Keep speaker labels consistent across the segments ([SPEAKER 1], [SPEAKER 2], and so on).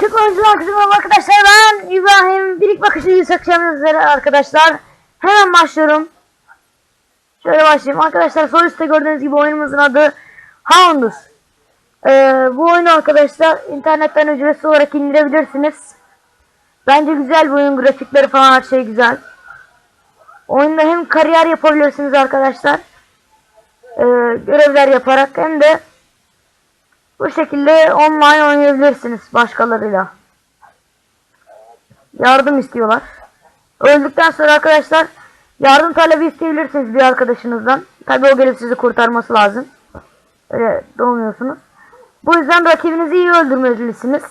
[SPEAKER 1] Çıkmacılar kızım arkadaşlar ben İbrahim. Birik bakışı üzere arkadaşlar. Hemen başlıyorum. Şöyle başlayayım. Arkadaşlar sol üstte gördüğünüz gibi oyunumuzun adı Houndus ee, Bu oyunu arkadaşlar internetten ücretsiz olarak indirebilirsiniz. Bence güzel bir oyun. Grafikleri falan her şey güzel. Oyunda hem kariyer yapabilirsiniz arkadaşlar. Ee, Görevler yaparak hem de bu şekilde online oynayabilirsiniz başkalarıyla. Yardım istiyorlar. Öldükten sonra arkadaşlar yardım talebi isteyebilirsiniz bir arkadaşınızdan. Tabi o gelip sizi kurtarması lazım. Öyle doğmuyorsunuz. Bu yüzden rakibinizi iyi öldürmelisiniz.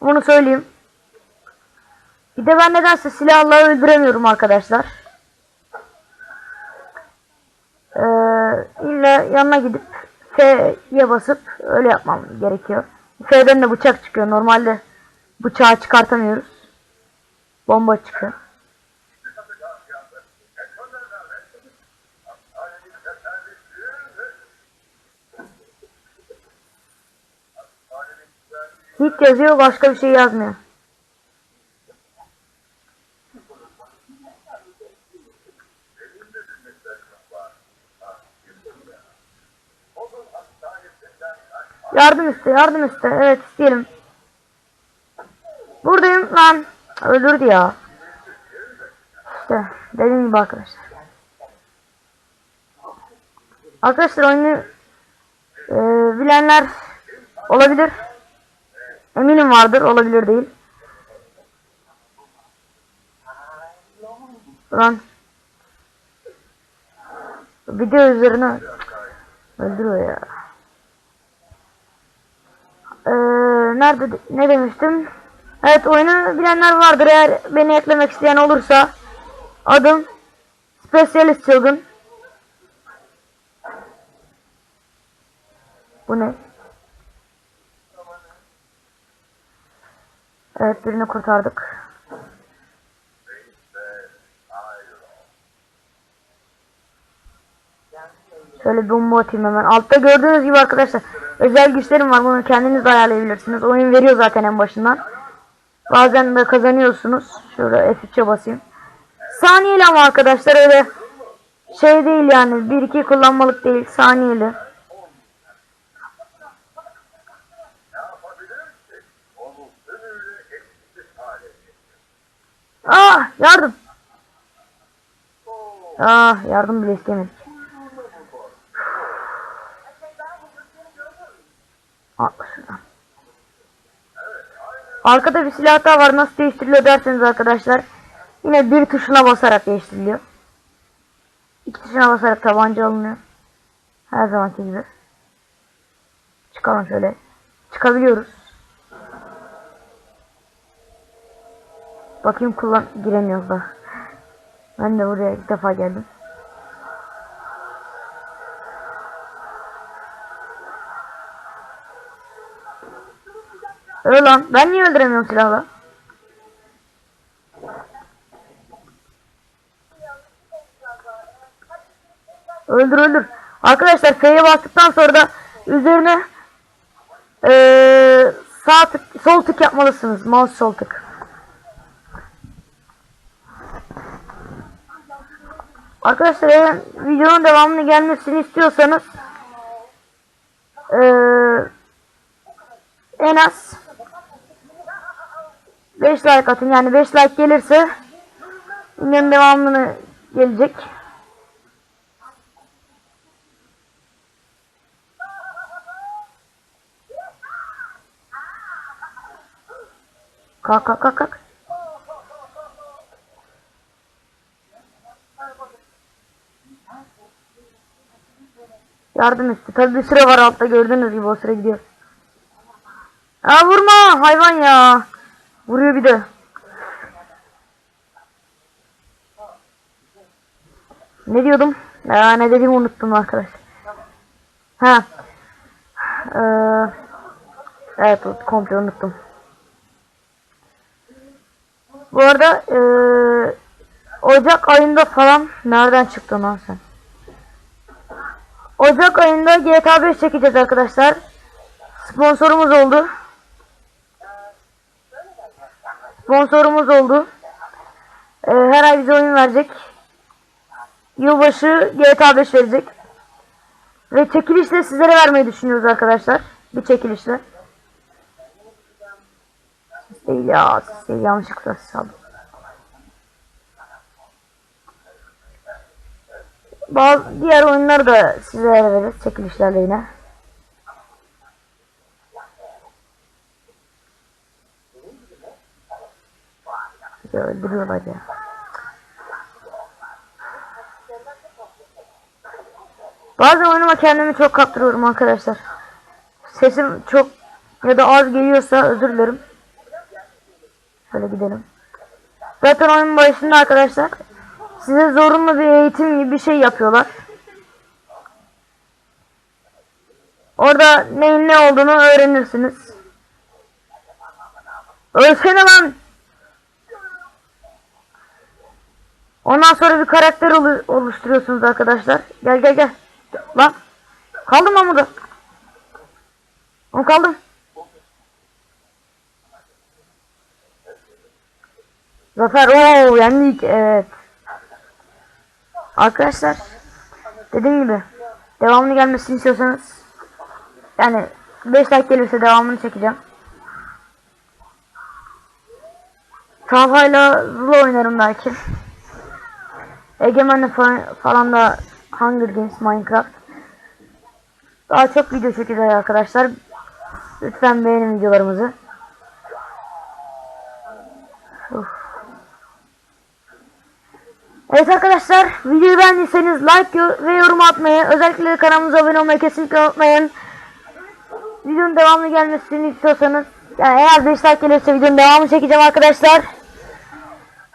[SPEAKER 1] Bunu söyleyeyim. Bir de ben nedense silahla öldüremiyorum arkadaşlar. Ee, illa yanına gidip F'ye basıp öyle yapmam gerekiyor. F'den de bıçak çıkıyor. Normalde bıçağı çıkartamıyoruz. Bomba çıkıyor. Hit yazıyor başka bir şey yazmıyor. Yardım iste, yardım iste. Evet isteyelim. Buradayım lan. Öldürdü ya. İşte dediğim gibi arkadaşlar. Arkadaşlar oyunu e, bilenler olabilir. Eminim vardır, olabilir değil. Lan. Video üzerine öldürüyor ya. Ee, nerede ne demiştim? Evet oyunu bilenler vardır eğer beni eklemek isteyen olursa adım Specialist Çılgın Bu ne? Evet birini kurtardık. Şöyle bomba atayım hemen. Altta gördüğünüz gibi arkadaşlar özel güçlerim var. Bunu kendiniz ayarlayabilirsiniz. Oyun veriyor zaten en başından. Bazen de kazanıyorsunuz. Şöyle F3'e basayım. Saniyeli ama arkadaşlar öyle şey değil yani. 1-2 kullanmalık değil. Saniyeli. Ah yardım. Ah yardım bile istemedik. Arkada bir silah daha var. Nasıl değiştiriliyor derseniz arkadaşlar. Yine bir tuşuna basarak değiştiriliyor. İki tuşuna basarak tabanca alınıyor. Her zamanki gibi. Çıkalım şöyle. Çıkabiliyoruz. Bakayım kullan giremiyoruz da. Ben de buraya ilk defa geldim. Öyle lan. Ben niye öldüremiyorum silahla? Öldür öldür. Arkadaşlar F'ye bastıktan sonra da üzerine ee, sağ tık, sol tık yapmalısınız. Mouse sol tık. Arkadaşlar eğer videonun devamını gelmesini istiyorsanız ee, en az 5 like atın yani 5 like gelirse videonun devamını gelecek. Kalk kalk kalk kalk. Yardım etti. Tabi bir süre var altta gördüğünüz gibi o süre gidiyor. Aa vurma hayvan ya. Vuruyor bir de. Ne diyordum? Ya ne dediğimi unuttum arkadaş. Ha. Ee, evet komple unuttum. Bu arada ee, Ocak ayında falan nereden çıktın lan sen? Ocak ayında GTA 5 çekeceğiz arkadaşlar. Sponsorumuz oldu. Sponsorumuz oldu. Ee, her ay bize oyun verecek. Yılbaşı GTA 5 verecek. Ve çekilişle sizlere vermeyi düşünüyoruz arkadaşlar. Bir çekilişle. Siz değil ya. Siz değil yanlışlıkla siz aldım. Bazı diğer oyunları da sizlere veririz çekilişlerle yine. Öldürüyorlar ya. Bazen oyunuma kendimi çok kaptırıyorum arkadaşlar. Sesim çok ya da az geliyorsa özür dilerim. Şöyle gidelim. Zaten oyunun başında arkadaşlar size zorunlu bir eğitim gibi bir şey yapıyorlar. Orada neyin ne olduğunu öğrenirsiniz. Ölsene lan! Ondan sonra bir karakter olu- oluşturuyorsunuz arkadaşlar. Gel gel gel. Lan. Kaldım ben burada. Oğlum kaldım. Zafer ooo yendik evet. Arkadaşlar dediğim gibi devamını gelmesini istiyorsanız yani 5 like gelirse devamını çekeceğim. Talha'yla Zula oynarım belki. Egemen'le falan, falan da Hunger Games Minecraft. Daha çok video çekeceğiz arkadaşlar. Lütfen beğenin videolarımızı. Uf. Evet arkadaşlar videoyu beğendiyseniz like ve yorum atmayı özellikle kanalımıza abone olmayı kesinlikle unutmayın. Videonun devamlı gelmesini istiyorsanız yani eğer 5 like gelirse videonun devamını çekeceğim arkadaşlar.